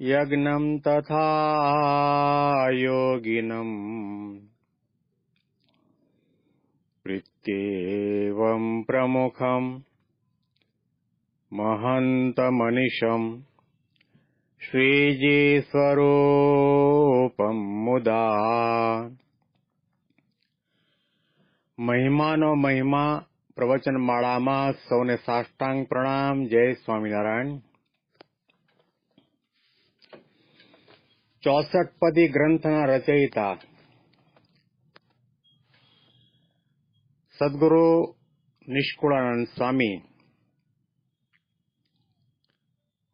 यज्ञम् तथा योगिनम् प्रीत्येवम् प्रमुखम् महन्तमनिशम् શ્રીજી મુદા મહિમાનો મહિમા પ્રવચન માળામાં સૌને સાષ્ટાંગ પ્રણામ જય સ્વામિનારાયણ ચોસઠ પદી ગ્રંથના રચયિતા સદગુરુ નિષ્કુળાનંદ સ્વામી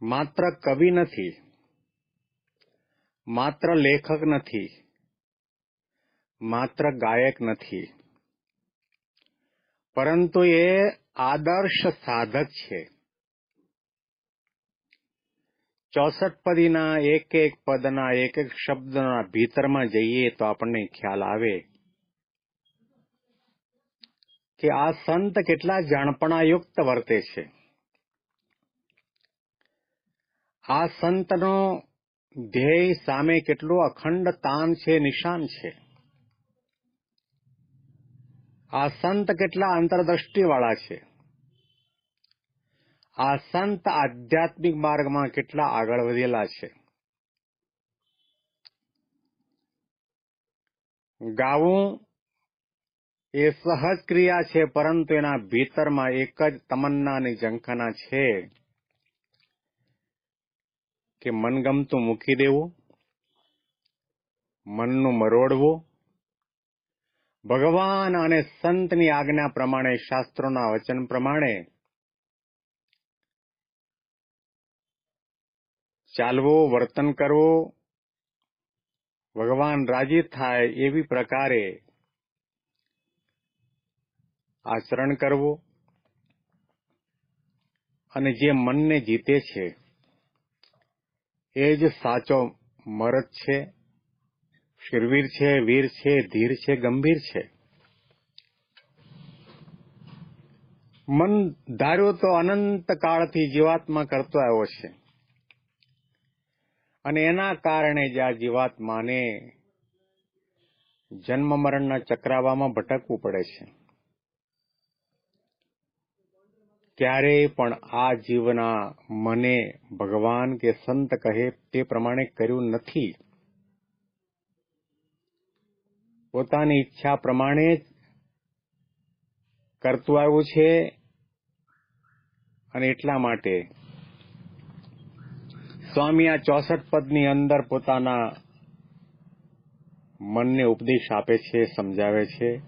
માત્ર કવિ નથી માત્ર લેખક નથી માત્ર ગાયક નથી પરંતુ એ આદર્શ સાધક છે ચોસઠ પદીના એક એક પદના એક એક શબ્દના ભીતરમાં જઈએ તો આપણને ખ્યાલ આવે કે આ સંત કેટલા જાણપણાયુક્ત વર્તે છે. આ સંતનો ધ્યેય સામે કેટલું અખંડ તાન છે, નિશાન છે. આ સંત કેટલા અંતરદ્રષ્ટિવાળા છે. આ સંત આધ્યાત્મિક માર્ગમાં કેટલા આગળ વધેલા છે? ગાવું એ સહજ ક્રિયા છે, પરંતુ એના ભીતરમાં એક જ તમન્ના અને ઝંખના છે કે મનગમતું મૂકી દેવું, મનનું મરોડવું. ભગવાન અને સંતની આજ્ઞા પ્રમાણે, શાસ્ત્રોના વચન પ્રમાણે ચાલવું, વર્તન કરવું, ભગવાન રાજી થાય એવી પ્રકારે આચરણ કરવું અને જે મનને જીતે છે, એ જ સાચો મરદ છે, શિરવીર છે, વીર છે, ધીર છે, ગંભીર છે. મન ધાર્યો તો અનંત કાળથી જીવાત્મા કરતો આવ્યો છે. અને એના કારણે જ આ જીવાત્માને જન્મ મરણના ચક્રાવામાં ભટકવું પડે છે. ક્યારેય પણ આ જીવના મને ભગવાન કે સંત કહે તે પ્રમાણે કર્યું નથી. પોતાની ઈચ્છા પ્રમાણે જ કરતું આવ્યું છે અને એટલા માટે સ્વામી આ ચોસઠ પદની અંદર પોતાના મનને ઉપદેશ આપે છે, સમજાવે છે.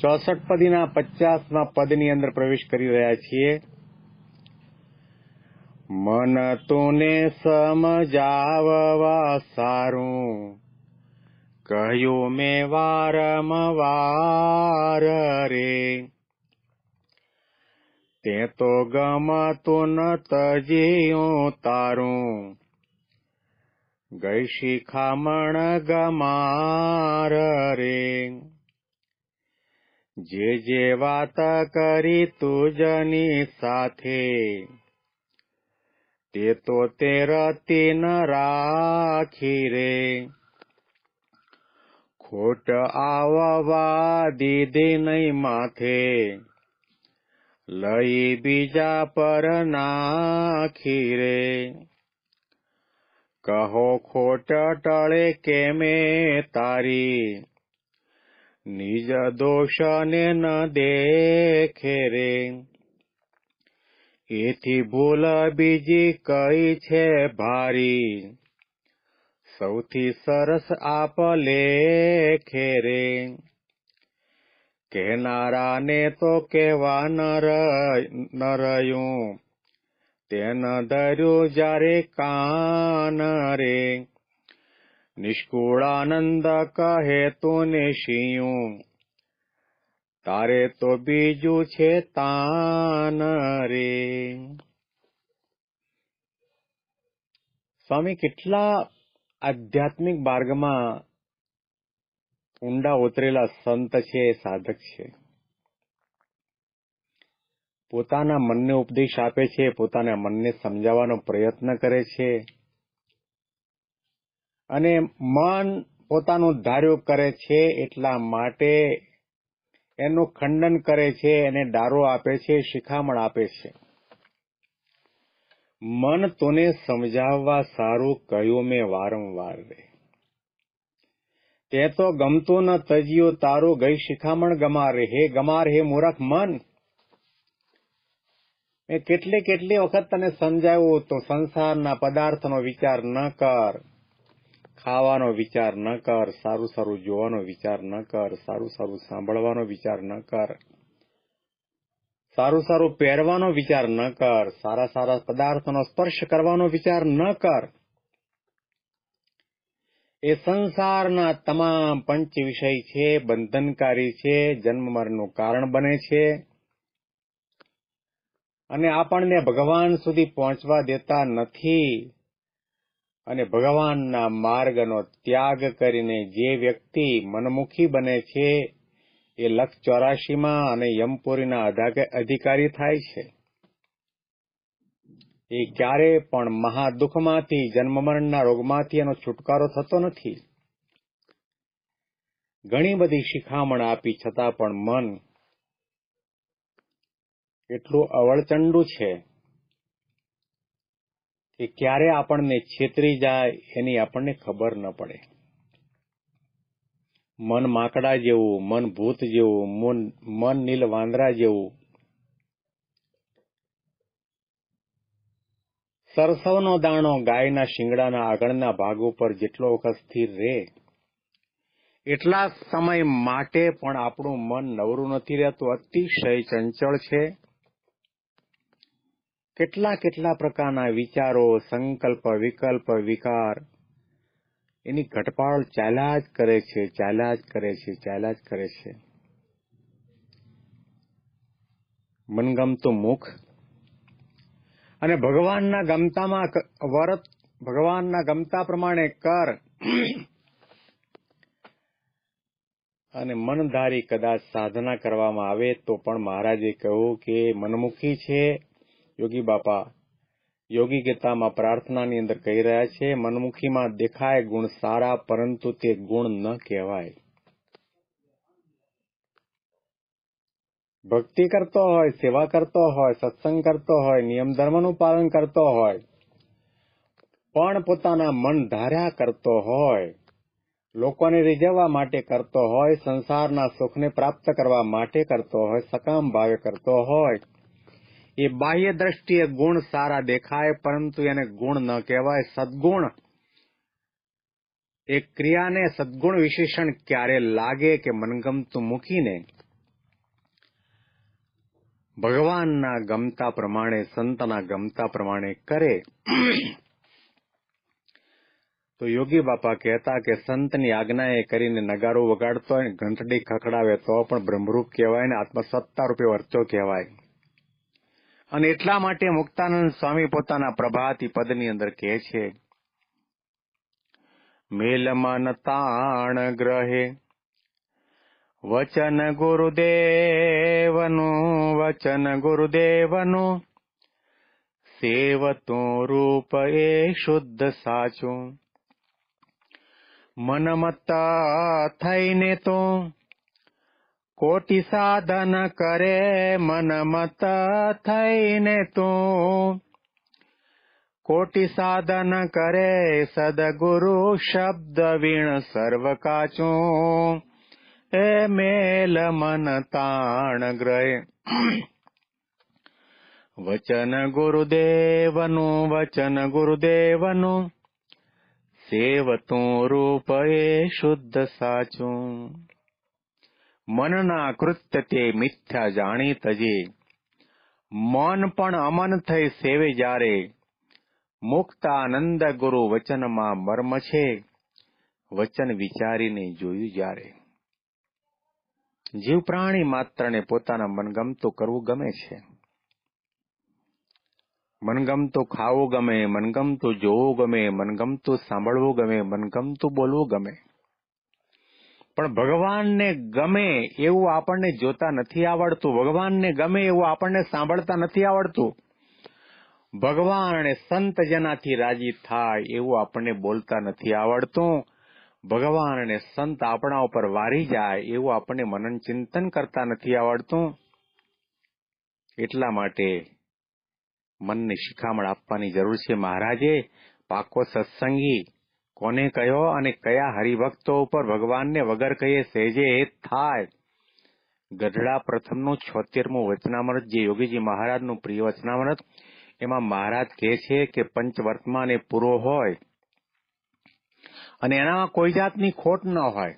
ચોસઠ પદીના પચાસમાં પદની અંદર પ્રવેશ કરી રહ્યા છીએ. મન તુને સમજાવવા સારું. કહ્યું મેં વારંવાર રે. તે તો ગમતું ન તજીયું તારું. ગઈ શિખામણ ગમાર રે. જે જે વાત કરી તુજની સાથે, તે તો તે રતી ન રાખી રે. ખોટ આવવા દીધી નહીં માથે લઈ બીજા પર નાખી રે કહો ખોટ ટળે કેમે તારી? નિજ દોષને ન દેખે રે. એથી ભૂલ બીજી કઈ છે ભારી? સૌથી સરસ આપ લેખે રે. કહેનારાને તો કહેવા ન રહ્યું તેન ધર્યું જ્યારે કાન રે. નિષ્કુળાનંદ કહે તો શિયું તારે તો બીજું છે તાન રે. સ્વામી, કેટલા આધ્યાત્મિક માર્ગમાં ઊંડા ઉતરેલા સંત છે સાધક છે. પોતાના મનને ઉપદેશ આપે છે પોતાના મનને સમજાવવાનો પ્રયત્ન કરે છે. અને મન પોતાનું ધાર્યું કરે છે, એટલા માટે એનું ખંડન કરે છે, એને ડારો આપે છે, શિખામણ આપે છે. મન તોને સમજાવવા સારું કહ્યું મેં વારંવાર રે. તે તો ગમતું ન તજ્યું તારું ગઈ શિખામણ ગમારે હે ગમાર હે મૂરખ મન. મેં કેટલી કેટલી વખત તને સમજાવ્યું તો સંસારના પદાર્થનો વિચાર ન કર, ખાવાનો વિચાર ન કર, સારું સારું જોવાનો વિચાર ન કર, સારું સારું સાંભળવાનો વિચાર ન કર, સારું સારું પહેરવાનો વિચાર ન કર, સારા સારા પદાર્થનો સ્પર્શ કરવાનો વિચાર ન કર. એ સંસારના તમામ પંચ વિષય છે, બંધનકારી છે જન્મ મરણનું કારણ બને છે. અને આપણને ભગવાન સુધી પહોંચવા દેતા નથી. અને ભગવાનના માર્ગનો ત્યાગ કરીને જે વ્યક્તિ મનમુખી બને છે, એ લક્ષ ચોરાશીમાં અને યમપુરીના અધિકારી થાય છે. એ ક્યારે પણ મહાદુઃખમાંથી, જન્મમરણના રોગમાંથી એનો છુટકારો થતો નથી. ઘણી બધી શિખામણ આપી છતાં પણ મન એટલું અવળચંડુ છે કે ક્યારે આપણને છેતરી જાય એની આપણને ખબર ન પડે. મન માકડા જેવું, મન ભૂત જેવું, મન મન નીલ વાંદરા જેવું સરસવનો દાણો ગાયના શિંગડાના આગળના ભાગ ઉપર જેટલો વખત સ્થિર રહે, એટલા સમય માટે પણ આપણું મન નવરું નથી રહેતું. અતિશય ચંચળ છે. કેટલા કેટલા પ્રકારના વિચારો, સંકલ્પ, વિકલ્પ, વિકાર એની ઘટપાળ ચાલ્યા જ કરે છે, ચાલ્યા જ કરે છે, ચાલ્યા જ કરે છે. મનગમતું મુખ અને ભગવાનના ગમતામાં વરત, ભગવાનના ગમતા પ્રમાણે કર. અને મનધારી કદાચ સાધના કરવામાં આવે તો પણ મહારાજે કહ્યું કે મનમુખી છે. યોગી બાપા, યોગી ગીતામાં પ્રાર્થનાની અંદર કહી રહ્યા છે, મનમુખીમાં દેખાય ગુણ સારા, પરંતુ તે ગુણ ન કહેવાય. ભક્તિ કરતો હોય, સેવા કરતો હોય, સત્સંગ કરતો હોય, નિયમ ધર્મનું પાલન કરતો હોય, પણ પોતાના મન ધાર્યા કરતો હોય, લોકોને રીઝવવા માટે કરતો હોય, સંસારના સુખને પ્રાપ્ત કરવા માટે કરતો હોય, સકામ ભાવે કરતો હોય, એ બાહ્ય દ્રષ્ટિએ ગુણ સારા દેખાય, પરંતુ એને ગુણ ન કહેવાય. સદગુણ એ ક્રિયાને સદગુણ વિશેષણ ક્યારે લાગે કે મનગમતું મૂકીને ભગવાનના ગમતા પ્રમાણે, સંતના ગમતા પ્રમાણે કરે. તો યોગી બાપા કહેતા કે સંતની આજ્ઞાએ કરીને નગારો વગાડતો હોય, ઘંટડી ખખડાવે તો પણ બ્રહ્મરૂપ કહેવાય ને આત્મસત્તા રૂપે વર્તો કહેવાય. અને એટલા માટે મુક્તાનંદ સ્વામી પોતાના પ્રભાતી પદની અંદર કહે છે, મેલમન તાણ ગ્રહે वचन गुरुदेवनु वचन गुरुदेवनु। सेवतु रूप ए शुद्ध साचु। मनमताथनेतु कोटिसाधन करे कोटि साधन करे सदगुरु शब्द वीण सर्व सर्वकाचु। એ મેલ મન તાણ ગ્રહે. વચન ગુરુદેવનું વચન ગુરુદેવનું. સેવતું રૂપ એ શુદ્ધ સાચું. મનના કૃત્ય તે મિથ્યા જાણી તજે મન પણ અમન થઈ સેવે જ્યારે. મુક્તાનંદ ગુરુ વચનમાં મર્મ છે. વચન વિચારીને જોયું જ્યારે. જીવ પ્રાણી માત્રને પોતાના મનગમતું કરવું ગમે છે. મનગમતું ખાવું ગમે, મનગમતું જોવું ગમે, મનગમતું સાંભળવું ગમે, મનગમતું બોલવું ગમે. પણ ભગવાનને ગમે એવું આપણને જોતા નથી આવડતું, ભગવાનને ગમે એવું આપણને સાંભળતા નથી આવડતું. ભગવાન અને સંત જેનાથી રાજી થાય એવું આપણને બોલતા નથી આવડતું. ભગવાન અને સંત આપણા ઉપર વારી જાય એવું આપણને મનન ચિંતન કરતા નથી આવડતું. એટલા માટે મનને શિખામણ આપવાની જરૂર છે. મહારાજે પાકો સત્સંગી કોને કયો અને કયા હરિભક્તો ઉપર ભગવાનને વગર કહીએ સહેજે હેત થાય? ગઢડા પ્રથમનું છોતેરમું વચનામૃત જે યોગીજી મહારાજનું પ્રિય વચનામૃત, એમાં મહારાજ કહે છે કે પંચવર્તમાને પૂરો હોય. અને એનામાં કોઈ જાતની ખોટ ન હોય.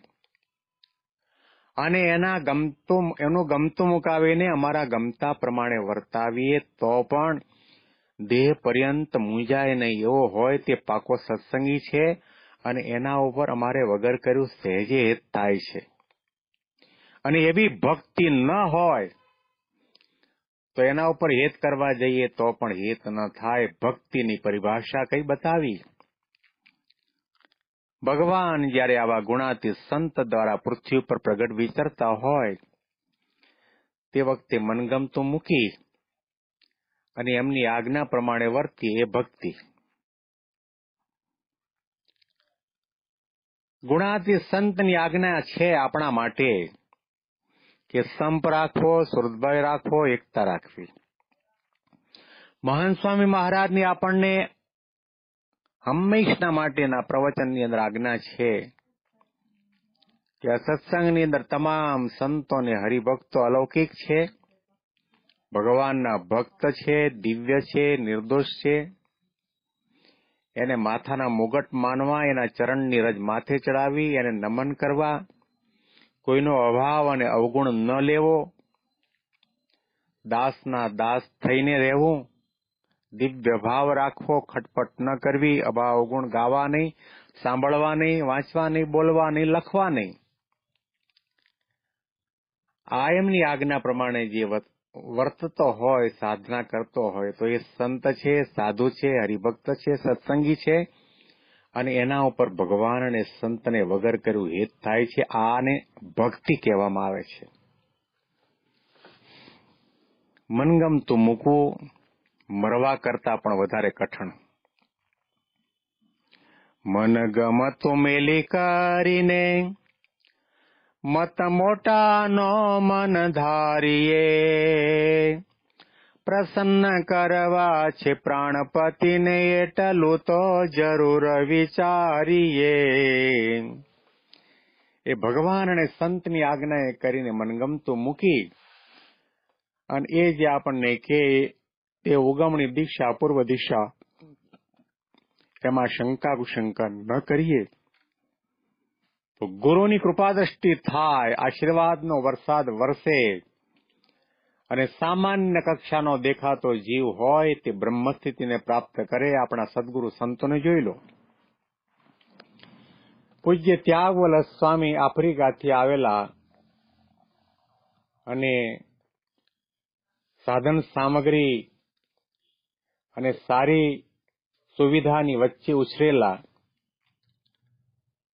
અને એના ગમતું, એનું ગમતું મુકાવીને અમારા ગમતા પ્રમાણે વર્તાવીએ તો પણ દેહ પર્યંત મૂંઝાય નહીં. એવો હોય તે પાકો સત્સંગી છે અને એના ઉપર અમારે વગર કર્યું સહેજે હેત થાય છે. અને એવી ભક્તિ ન હોય તો એના ઉપર હેત કરવા જઈએ તો પણ હેત ન થાય. ભક્તિની પરિભાષા કઈ બતાવી? ભગવાન જ્યારે આવા ગુણાતી સંત દ્વારા પૃથ્વી ઉપર પ્રગટ વિચરતા હોય, તે વખતે મનગમતું મૂકી અને એમની આજ્ઞા પ્રમાણે વર્તી એ ભક્તિ. ગુણાતી સંતની આજ્ઞા છે આપણા માટે કે સંપ રાખવો સુરતભાઈ રાખવો, એકતા રાખવી. મહાન સ્વામી મહારાજની આપણને હંમેશના માટેના પ્રવચનની અંદર આજ્ઞા છે કે આ સત્સંગની અંદર તમામ સંતો અને હરિભક્તો અલૌકિક છે, ભગવાનના ભક્ત છે, દિવ્ય છે, નિર્દોષ છે. એને માથાના મુગટ માનવા, એના ચરણની રજ માથે ચડાવી, એને નમન કરવા, કોઈનો અભાવ અને અવગુણ ન લેવો, દાસના દાસ થઈને રહેવું દિવ્ય ભાવ રાખવો ખટપટ ન કરવી, અભાવ ગુણ ગાવા નહીં સાંભળવા નહીં વાંચવા નહીં બોલવા નહીં લખવા નહીં આ એમની આજ્ઞા પ્રમાણે જે વર્તતો હોય, સાધના કરતો હોય, તો એ સંત છે, સાધુ છે, હરિભક્ત છે, સત્સંગી છે, અને એના ઉપર ભગવાન અને સંતને વગર કર્યું હેત થાય છે, આને ભક્તિ કહેવામાં આવે છે. મનગમતું મૂકવું મરવા કરતા પણ વધારે કઠણ. મન ગમતું મેલી કરીને મત મોટાનો મન ધારીએ. પ્રસન્ન કરવા છે પ્રાણપતિને એટલું તો જરૂર વિચારીએ. એ ભગવાન અને સંતની આજ્ઞા કરીને મનગમતું મૂકી અને એ જે આપણને કે તે ઉગમણી દિશા પૂર્વ દિશા એમાં શંકા કુશંકા ન કરીએ. તો ગુરુની કૃપા દ્રષ્ટિ થાય, આશીર્વાદનો વરસાદ વરસે. અને સામાન્ય કક્ષાનો દેખાતો જીવ હોય તે બ્રહ્મસ્થિતિને પ્રાપ્ત કરે, આપણા સદગુરુ સંતોને જોઈ લો. પૂજ્ય ત્યાગવલ સ્વામી આફ્રિકાથી આવેલા અને સાધન સામગ્રી અને સારી સુવિધાની વચ્ચે ઉછરેલા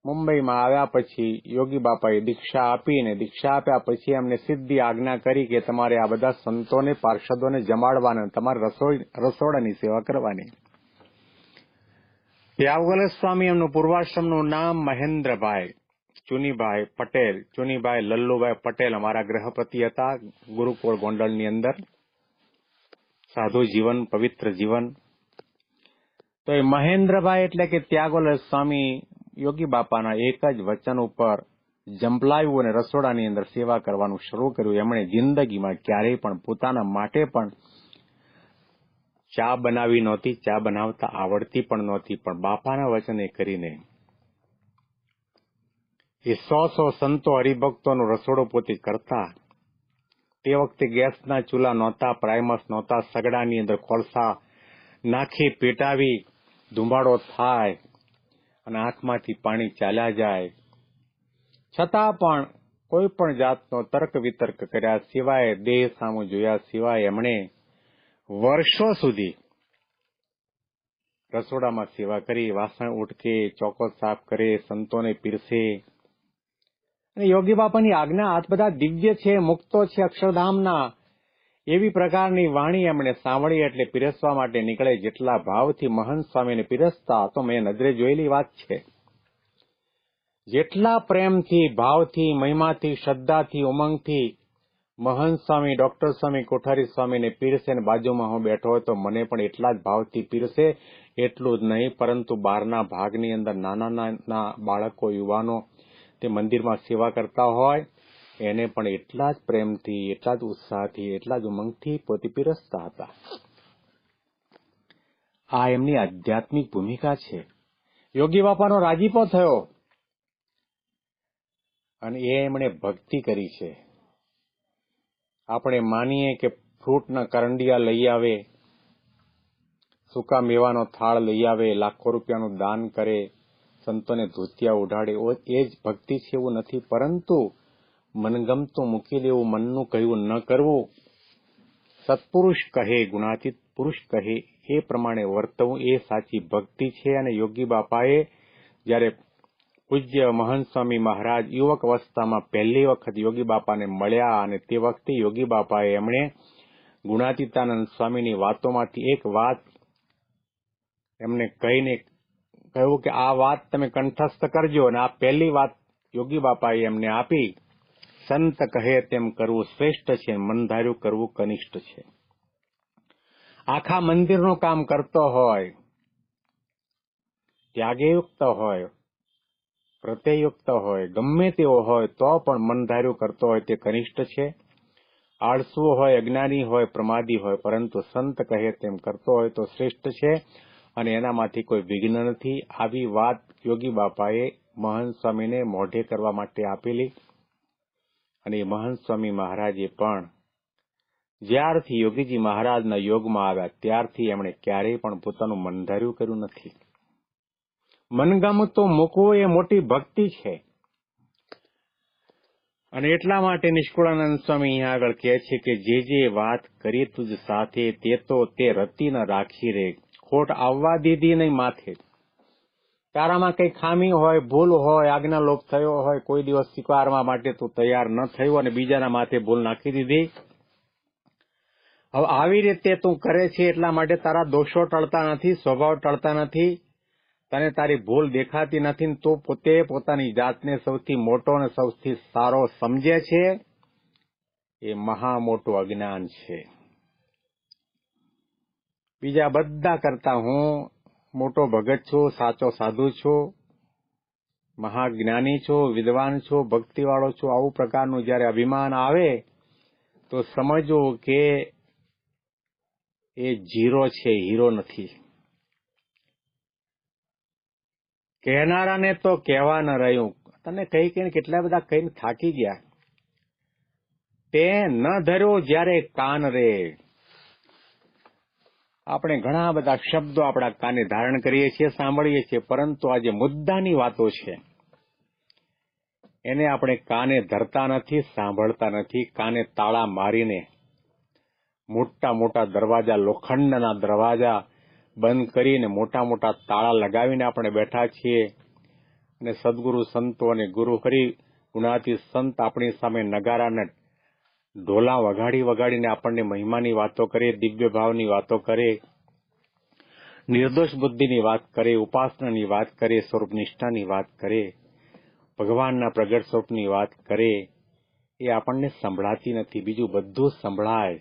મુંબઈમાં આવ્યા પછી યોગી બાપાએ દીક્ષા આપીને દીક્ષા આપ્યા પછી એમને સિદ્ધિ આજ્ઞા કરી કે તમારે આ બધા સંતોને, પાર્ષદોને જમાડવાના તમારે રસોડાની સેવા કરવાની. ત્યાગવલ સ્વામી એમનું પૂર્વાશ્રમનું નામ મહેન્દ્રભાઈ, ચુનીભાઈ પટેલ, ચુનીભાઈ લલ્લુભાઈ પટેલ અમારા ગ્રહપતિ હતા ગુરુકુળ ગોંડલની અંદર. સાધુ જીવન, પવિત્ર જીવન. તો એ મહેન્દ્રભાઈ એટલે કે ત્યાગોલ સ્વામી યોગી બાપાના એક જ વચન ઉપર જંપલાવ્યું અને રસોડાની અંદર સેવા કરવાનું શરૂ કર્યું. એમણે જિંદગીમાં ક્યારેય પણ પોતાના માટે પણ ચા બનાવી નહોતી, ચા બનાવતા આવડતી પણ નહોતી. પણ બાપાના વચને કરીને એ સો સો સંતો હરિભક્તોનો રસોડો પોતે કરતા તે વખતે ગેસના ચૂલા નહોતા પ્રાઇમસ નહોતા, સગડાની અંદર કોલસા નાખી પેટાવી ધુમાડો થાય અને આંખમાંથી પાણી ચાલ્યા જાય. છતાં પણ કોઈ પણ જાતનો તર્ક વિતર્ક કર્યા સિવાય, દેહ સામું જોયા સિવાય એમણે વર્ષો સુધી રસોડામાં સેવા કરી, વાસણ ઉટકે ચોકો સાફ કરે, સંતોને પીરસે અને યોગી બાપાની આજ્ઞા આ બધા દિવ્ય છે, મુક્તો છે, અક્ષરધામના. એવી પ્રકારની વાણી એમણે સાંભળી એટલે પીરસવા માટે નીકળે જેટલા ભાવથી મહંત સ્વામીને પીરસતા તો મેં નજરે જોયેલી વાત છે. જેટલા પ્રેમથી, ભાવથી, મહિમાથી, શ્રદ્ધાથી, ઉમંગથી મહંત સ્વામી, ડોક્ટર સ્વામી, કોઠારી સ્વામીને પીરસે ને બાજુમાં હું બેઠો હોય તો મને પણ એટલા જ ભાવથી પીરસે, એટલું જ નહીં, પરંતુ બહારના ભાગની અંદર નાના નાના બાળકો, યુવાનો તે મંદિરમાં સેવા કરતા હોય, એને પણ એટલા જ પ્રેમથી, એટલા જ ઉત્સાહથી, એટલા જ ઉમંગથી પોતે પીરસતા હતા. આ એમની આધ્યાત્મિક ભૂમિકા છે. યોગી બાપાનો રાજીપો થયો. અને એ એમણે ભક્તિ કરી છે. આપણે માનીએ કે ફ્રૂટના કરંડિયા લઈ આવે, સૂકા મેવાનો થાળ લઈ આવે, લાખો રૂપિયાનું દાન કરે સંતોને ધોતિયા ઉઢાડે. એ જ ભક્તિ છે એવું નથી, પરંતુ મનગમતું મૂકી દેવું, મનનું કહ્યું ન કરવું. સત્પુરુષ કહે, ગુણાતીત પુરુષ કહે, એ પ્રમાણે વર્તવું એ સાચી ભક્તિ છે. અને યોગી બાપાએ જ્યારે પૂજ્ય મહંત સ્વામી મહારાજ યુવક અવસ્થામાં પહેલી વખત યોગી બાપાને મળ્યા અને તે વખતે યોગી બાપાએ એમણે ગુણાતીતાનંદ સ્વામીની વાતોમાંથી એક વાત એમને કહીને કહ્યું કે આ વાત તમે કંઠસ્થ કરજો અને આ પહેલી વાત યોગી બાપાએ એમને આપી. સંત કહે તેમ કરવું શ્રેષ્ઠ છે મનધાર્યું કરવું કનિષ્ઠ છે. આખા મંદિરનું કામ કરતો હોય, ત્યાગયુક્ત હોય, પ્રત્યયુક્ત હોય, ગમે તેવો હોય, તો પણ મનધાર્યું કરતો હોય તે કનિષ્ઠ છે. આળસુ હોય, અજ્ઞાની હોય, પ્રમાદી હોય, પરંતુ સંત કહે તેમ કરતો હોય તો શ્રેષ્ઠ છે. અને એનામાંથી કોઈ વિઘ્ન નથી. આવી વાત યોગી બાપાએ મહંત સ્વામીને મોઢે કરવા માટે આપેલી અને મહંત સ્વામી મહારાજે પણ જ્યારથી યોગીજી મહારાજના યોગમાં આવ્યા ત્યારથી એમણે ક્યારેય પણ પોતાનું મન ધાર્યું કર્યું નથી. મનગમતો મૂકવો એ મોટી ભક્તિ છે. અને એટલા માટે નિષ્કુળાનંદ સ્વામી અહીંયા આગળ કહે છે કે જે જે વાત કરી તુજ સાથે તે તો તે રતિ ન રાખી રે ખોટ આવવા દીધી નહીં માથે. તારામાં કઈ ખામી હોય, ભૂલ હોય, આજ્ઞા લોપ થયો હોય, કોઈ દિવસ સ્વીકારવા માટે તું તૈયાર ન થયું અને બીજાના માથે ભૂલ નાખી દીધી. હવે આવી રીતે તું કરે છે એટલા માટે તારા દોષો ટળતા નથી, સ્વભાવ ટળતા નથી. તને તારી ભૂલ દેખાતી નથી તું પોતે પોતાની જાતને સૌથી મોટો અને સૌથી સારો સમજે છે. એ મહા મોટું અજ્ઞાન છે. બીજા બધા કરતા હું મોટો ભગત છું, સાચો સાધુ છું, મહાજ્ઞાની છો, વિદ્વાન છો, ભક્તિવાળો છો. આવું પ્રકારનું જયારે અભિમાન આવે, તો સમજવું કે એ જીરો છે, હીરો નથી. કહેનારાને તો કહેવા ન રહ્યું. તને કહી કહીને કેટલા બધા કહીને થાકી ગયા. તે ન ધર્યો જ્યારે કાન રે. આપણે ઘણા બધા શબ્દો આપણા કાને ધારણ કરીએ છીએ, સાંભળીએ છીએ, પરંતુ આ જે મુદ્દાની વાતો છે, એને આપણે કાને ધરતા નથી, સાંભળતા નથી, કાને તાળા મારીને મોટા મોટા દરવાજા, લોખંડના દરવાજા બંધ કરીને મોટા મોટા તાળા લગાવીને આપણે બેઠા છીએ અને સદગુરુ સંતો અને ગુરુ હરી ગુણાતી સંત આપણી સામે નગારાને ઢોલા વગાડી વગાડીને આપણને મહિમાની વાતો કરે, દિવ્ય ભાવની વાતો કરે, નિર્દોષ બુદ્ધિની વાત કરે, ઉપાસનાની વાત કરે, સ્વરૂપ નિષ્ઠાની વાત કરે, ભગવાનના પ્રગટ સ્વરૂપની વાત કરે, એ આપણને સંભળાતી નથી. બીજું બધું સંભળાય.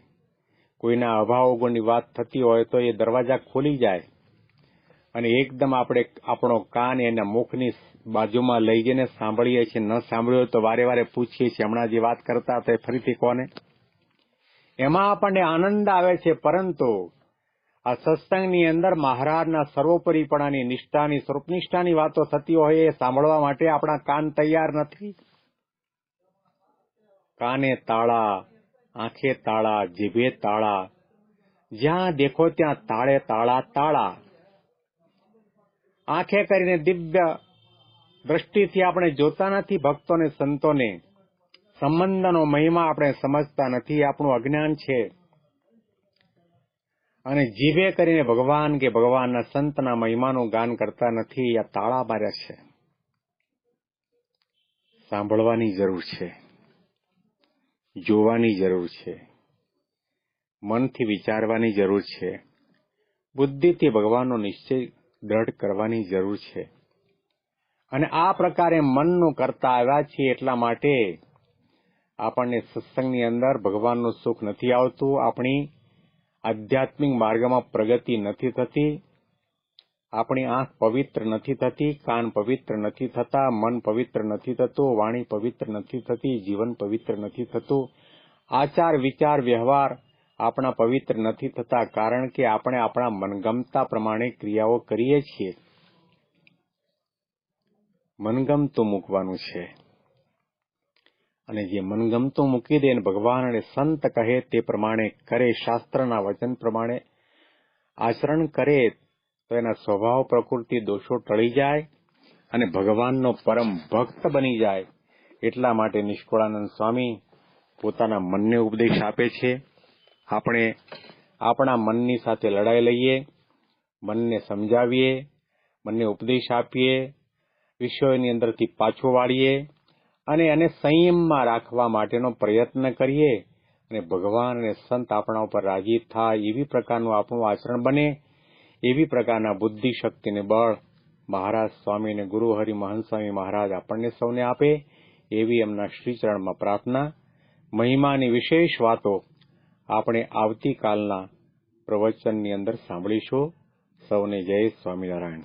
કોઈના અભાવ ગુણની વાત થતી હોય તો એ દરવાજા ખોલી જાય. અને એકદમ આપણે આપણો કાન એના મુખની બાજુમાં લઈ જઈને સાંભળીએ છીએ. ન સાંભળ્યું તો વારે વારે પૂછીએ છીએ. હમણાં જે વાત કરતા હતા ફરીથી કોને? એમાં આપણને આનંદ આવે છે, પરંતુ આ સત્સંગની અંદર મહારાજના સર્વોપરીપણાની નિષ્ઠાની, સ્વરૂપનિષ્ઠાની વાતો થતી હોય એ સાંભળવા માટે આપણા કાન તૈયાર નથી. કાને તાળા, આંખે તાળા, જીભે તાળા. જ્યાં દેખો ત્યાં તાળે તાળા તાળા. આંખે કરીને દિવ્ય દ્રષ્ટિથી આપણે જોતા નથી ભક્તોને, સંતોને. સંબંધનો મહિમા આપણે સમજતા નથી, આપણું અજ્ઞાન છે. અને જીભે કરીને ભગવાન કે ભગવાનના સંતના મહિમાનું ગાન કરતા નથી, આ તાળા માર્યા છે. સાંભળવાની જરૂર છે. જોવાની જરૂર છે. મનથી વિચારવાની જરૂર છે. બુદ્ધિથી ભગવાનનો નિશ્ચય દ્રઢ કરવાની જરૂર છે. અને આ પ્રકારે મનનું કરતા આવ્યા છીએ એટલા માટે આપણને સત્સંગની અંદર ભગવાનનું સુખ નથી આવતું, આપણી આધ્યાત્મિક માર્ગમાં પ્રગતિ નથી થતી, આપણી આંખ પવિત્ર નથી થતી, કાન પવિત્ર નથી થતા, મન પવિત્ર નથી થતું, વાણી પવિત્ર નથી થતી, જીવન પવિત્ર નથી થતું આચાર વિચાર વ્યવહાર આપણા પવિત્ર નથી થતા કારણ કે આપણે આપણા મનગમતા પ્રમાણે ક્રિયાઓ કરીએ છીએ. મનગમતું મૂકવાનું છે. અને જે મનગમતું મૂકી દે ભગવાન અને સંત કહે તે પ્રમાણે કરે, શાસ્ત્રના વચન પ્રમાણે આચરણ કરે, તો એના સ્વભાવ, પ્રકૃતિ, દોષો ટળી જાય અને ભગવાનનો પરમ ભક્ત બની જાય. એટલા માટે નિષ્કુળાનંદ સ્વામી પોતાના મનને ઉપદેશ આપે છે. આપણે આપણા મનની સાથે લડાઈ લઈએ, મનને સમજાવીએ, મનને ઉપદેશ આપીએ, વિષયોની અંદરથી પાછો વાળીએ અને એને સંયમમાં રાખવા માટેનો પ્રયત્ન કરીએ અને ભગવાન અને સંત આપણા ઉપર રાજી થાય એવી પ્રકારનું આપણું આચરણ બને, એવી પ્રકારના બુદ્ધિ શક્તિને બળ મહારાજ સ્વામી અને ગુરુ હરિ સ્વામી મહારાજ આપણને સૌને આપે એવી એમના શ્રીચરણમાં પ્રાર્થના, મહિમાની વિશેષ વાતો આપણે આવતીકાલના પ્રવચનની અંદર સાંભળીશું. સૌને જય સ્વામિનારાયણ.